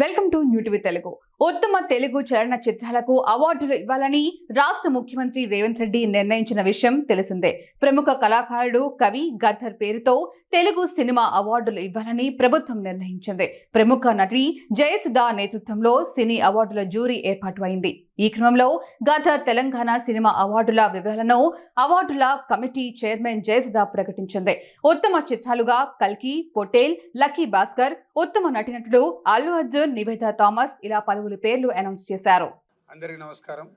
Welcome to New TV Telugu ఉత్తమ తెలుగు చలన చిత్రాలకు అవార్డులు ఇవ్వాలని రాష్ట్ర ముఖ్యమంత్రి రేవంత్ రెడ్డి నిర్ణయించిన విషయం తెలిసిందే. ప్రముఖ కళాకారుడు కవి గద్దర్ పేరుతో తెలుగు సినిమా అవార్డులు ఇవ్వాలని ప్రభుత్వం నిర్ణయించింది. ప్రముఖ నటి జయసుధ నేతృత్వంలో సినీ అవార్డుల జ్యూరీ ఏర్పాటు అయింది. ఈ క్రమంలో గత తెలంగాణ సినిమా అవార్డుల వివరాలను అవార్డుల కమిటీ చైర్మన్ జయసుధ ప్రకటించింది. ఉత్తమ చిత్రాలుగా కల్కి పొటేల్ లక్కీ భాస్కర్ ఉత్తమ నటినటుడు అల్లు అర్జున్ నివేద థామస్ ఇలా పలువురు పేర్లు అనౌన్స్ చేశారు. అందరికీ నమస్కారం.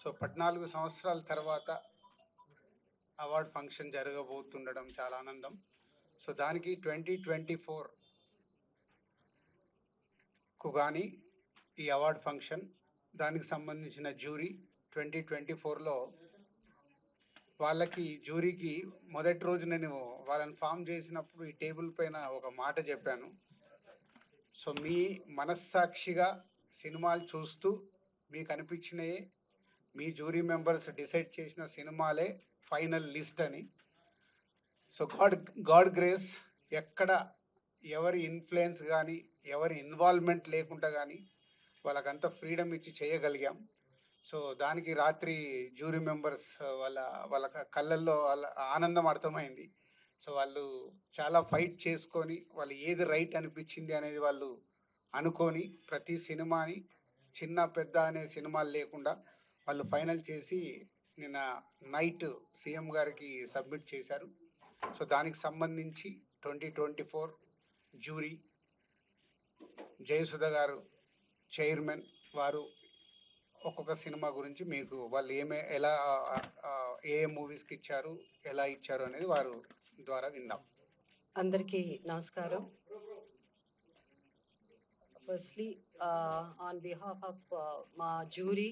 సో పద్నాలుగు సంవత్సరాల తర్వాత అవార్డ్ ఫంక్షన్ జరగబోతుండడం చాలా ఆనందం. సో దానికి ట్వంటీ ట్వంటీ ఫోర్కు కానీ ఈ అవార్డ్ ఫంక్షన్ దానికి సంబంధించిన జ్యూరీ ట్వంటీ ట్వంటీ ఫోర్లో వాళ్ళకి జ్యూరీకి మొదటి రోజు నేను వాళ్ళని ఫామ్ చేసినప్పుడు ఈ టేబుల్ పైన ఒక మాట చెప్పాను. సో మీ మనస్సాక్షిగా సినిమాలు చూస్తూ మీకు అనిపించినయే మీ జ్యూరీ మెంబర్స్ డిసైడ్ చేసిన సినిమాలే ఫైనల్ లిస్ట్ అని. సో గాడ్ గాడ్ గ్రేస్ ఎక్కడ ఎవరి ఇన్ఫ్లుయెన్స్ కానీ ఎవరి ఇన్వాల్వ్మెంట్ లేకుండా కానీ వాళ్ళకంతా ఫ్రీడమ్ ఇచ్చి చేయగలిగాం. సో దానికి రాత్రి జ్యూరీ మెంబర్స్ uh, వాళ్ళ వాళ్ళ కళ్ళల్లో వాళ్ళ ఆనందం అర్థమైంది. సో వాళ్ళు చాలా ఫైట్ చేసుకొని వాళ్ళు ఏది రైట్ అనిపించింది అనేది వాళ్ళు అనుకొని ప్రతి సినిమాని చిన్న పెద్ద అనే సినిమాలు లేకుండా వాళ్ళు ఫైనల్ చేసి నిన్న నైట్ సీఎం గారికి సబ్మిట్ చేశారు. సో దానికి సంబంధించి twenty twenty four jury Jayasudha గారు చైర్మన్ వారు ఒక్కొక్క సినిమా గురించి మీకు వాళ్ళు ఏమే ఎలా ఏ మూవీస్కి ఇచ్చారు ఎలా ఇచ్చారు అనేది వారు ద్వారా విందాం. అందరికీ నమస్కారం. ఫస్ట్లీ ఆన్ బిహాఫ్ ఆఫ్ మా జ్యూరీ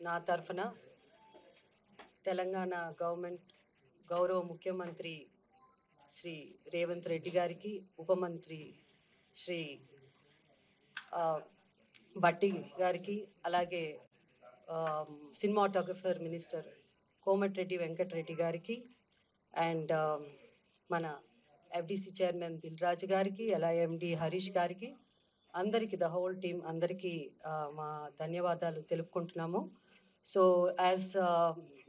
నా తరఫున తెలంగాణ గవర్నమెంట్ గౌరవ ముఖ్యమంత్రి శ్రీ రేవంత్ రెడ్డి గారికి ఉప మంత్రి శ్రీ భట్టి గారికి అలాగే సినిమాటోగ్రఫర్ మినిస్టర్ కోమటిరెడ్డి వెంకటరెడ్డి గారికి అండ్ మన ఎఫ్డిసి చైర్మన్ దిల్ రాజు గారికి అలా ఎండి హరీష్ గారికి అందరికీ ద హోల్ టీమ్ అందరికీ మా ధన్యవాదాలు తెలుపుకుంటున్నాము. సో యాజ్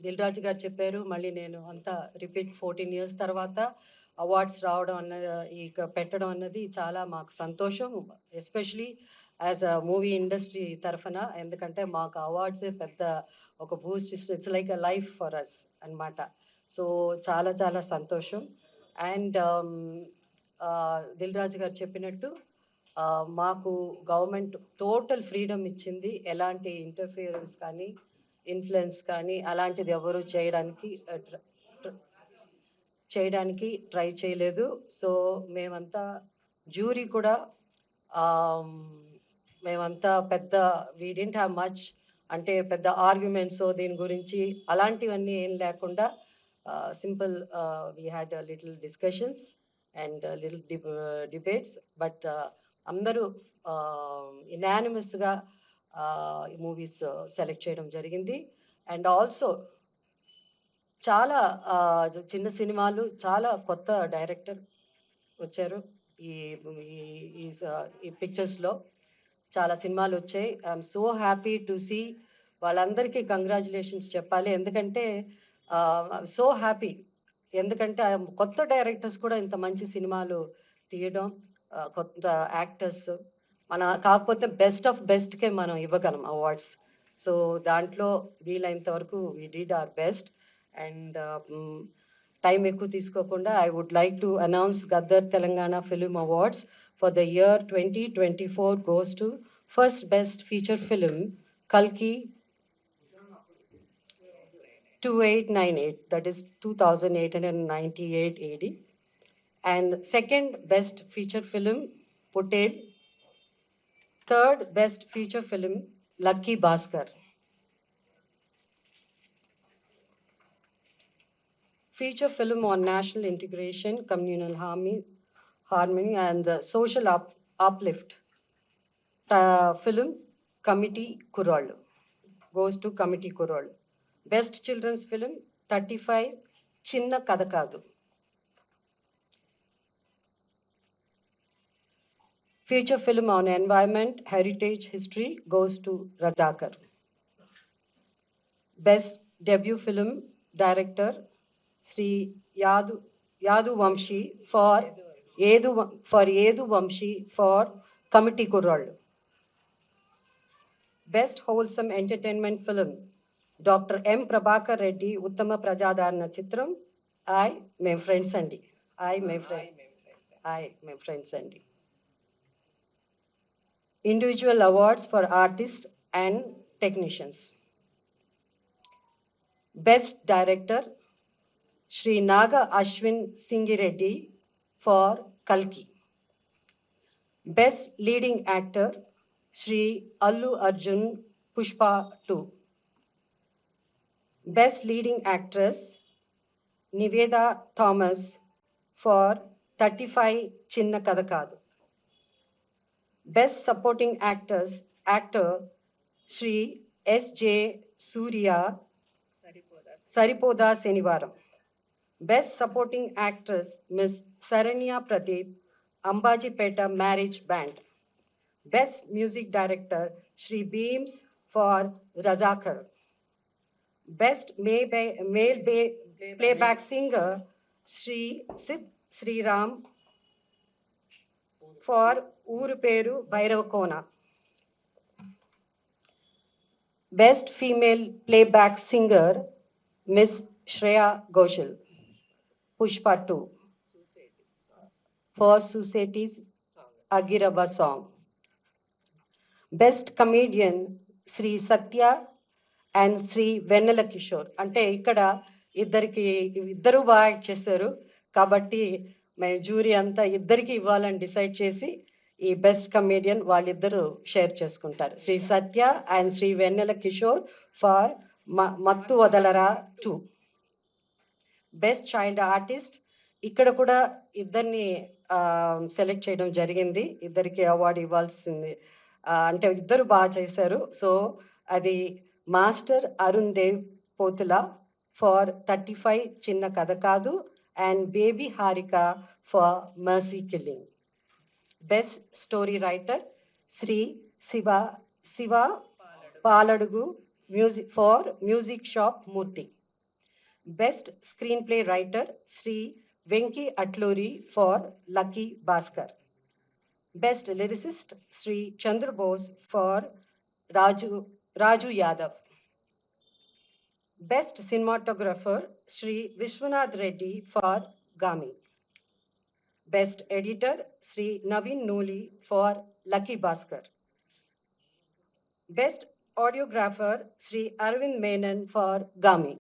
దిల్ రాజు గారు చెప్పారు మళ్ళీ నేను అంతా రిపీట్ ఫోర్టీన్ ఇయర్స్ తర్వాత అవార్డ్స్ రావడం అన్న ఈ పెట్టడం అన్నది చాలా మాకు సంతోషం especially as a movie industry తరఫున ఎందుకంటే మాకు అవార్డ్స్ పెద్ద ఒక boost it's like a life for us అన్నమాట. సో చాలా చాలా సంతోషం. అండ్ um, దిల్ రాజు గారు చెప్పినట్టు మాకు గవర్నమెంట్ టోటల్ ఫ్రీడమ్ ఇచ్చింది ఎలాంటి ఇంటర్ఫియరెన్స్ కానీ ఇన్ఫ్లుయెన్స్ కానీ అలాంటిది ఎవరు చేయడానికి చేయడానికి ట్రై చేయలేదు. సో మేమంతా జ్యూరీ కూడా మేమంతా పెద్ద వీ డింట్ హ్యావ్ మచ్ అంటే పెద్ద ఆర్గ్యుమెంట్స్ దీని గురించి అలాంటివన్నీ ఏం లేకుండా simple we had little discussions and little debates but అందరూ ఇనానిమస్గా మూవీస్ సెలెక్ట్ చేయడం జరిగింది. అండ్ ఆల్సో చాలా చిన్న సినిమాలు చాలా కొత్త డైరెక్టర్ వచ్చారు ఈ ఈ పిక్చర్స్లో చాలా సినిమాలు వచ్చాయి I'm so happy to see వాళ్ళందరికీ కంగ్రాచులేషన్స్ చెప్పాలి. ఎందుకంటే సో హ్యాపీ. ఎందుకంటే కొత్త డైరెక్టర్స్ కూడా ఇంత మంచి సినిమాలు తీయడం కొత్త యాక్టర్స్ మన కాకపోతే బెస్ట్ ఆఫ్ బెస్ట్కే మనం ఇవ్వగలం అవార్డ్స్. సో దాంట్లో వీలైనంత వరకు we did our best. And time ఎక్కువ తీసుకోకుండా I would like to announce Gaddar Telangana film awards. for the year 2024 goes to First Best Feature Film, Kalki 2898, that is 2898 AD. And second best feature film, Potel. Third best feature film, Lucky Bhaskar. Feature film on national integration, communal harmony, harmony and uh, social up, uplift. The film Committee Kural goes to Committee Kural. Best children's film 35 Chinna Kadakadu. Feature film on environment, heritage, history goes to Razakar. Best debut film director Sri Yadu, Yadu Vamshi for Edu for Edu Vamshi for Committee Kurral. Best wholesome entertainment film. Doctor M Prabhakar Reddy ఉత్తమ ప్రజాదరణ చిత్రం. ఐ మేము friends అండి. ఐ మే friend Aay మేము friends అండి. Individual awards for artist and technicians best director Shri Nag Ashwin Singireddy for కల్కి best leading actor Shri Allu Arjun Pushpa two best leading actress Nivetha Thomas for thirty five Chinna Katha Kaadu best supporting actors actor Shri S J Surya Saripodhaa Sanivaaram Best Supporting Actress Miss Saranya Pradeep Ambajipeta Marriage Band. Best Music Director Shri Beams for Razakar. Best Male Ba- Playback Singer Shri Sid Sri Ram for Uru Peru Bhairavakona. Best Female Playback Singer Miss Shreya Ghoshal Pushpa two first societies అగిరవ song best comedian Shri Satya and Shri Vennela Kishore అంటే ఇక్కడ ఇద్దరికి ఇద్దరు బాగా చేశారు కాబట్టి మేము jury అంతా ఇద్దరికి ఇవ్వాలని డిసైడ్ చేసి ఈ బెస్ట్ కమేడియన్ వాళ్ళిద్దరూ షేర్ చేసుకుంటారు. Shri Satya and Shri Vennela Kishore for Mathu Vadalara two. Best child artist ఇక్కడ కూడా ఇద్దరిని సెలెక్ట్ చేయడం జరిగింది. ఇద్దరికి అవార్డు ఇవ్వాల్సింది. అంటే ఇద్దరు బాగా చేశారు. సో అది master Arun Dev Pothula for thirty five Chinna Katha Kaadu. And baby Harika for mercy killing best story writer Shri Shiva Shiva Paladugu music for music shop Murthy. Best Screenplay Writer Sri Venki Atluri for Lucky Bhaskar. Best Lyricist Sri Chandra Bose for Raju, Raju Yadav. Best Cinematographer Sri Vishwanath Reddy for Gami. Best Editor Sri Navin Noli for Lucky Bhaskar. Best Audiographer Sri Arvind Menon for Gami.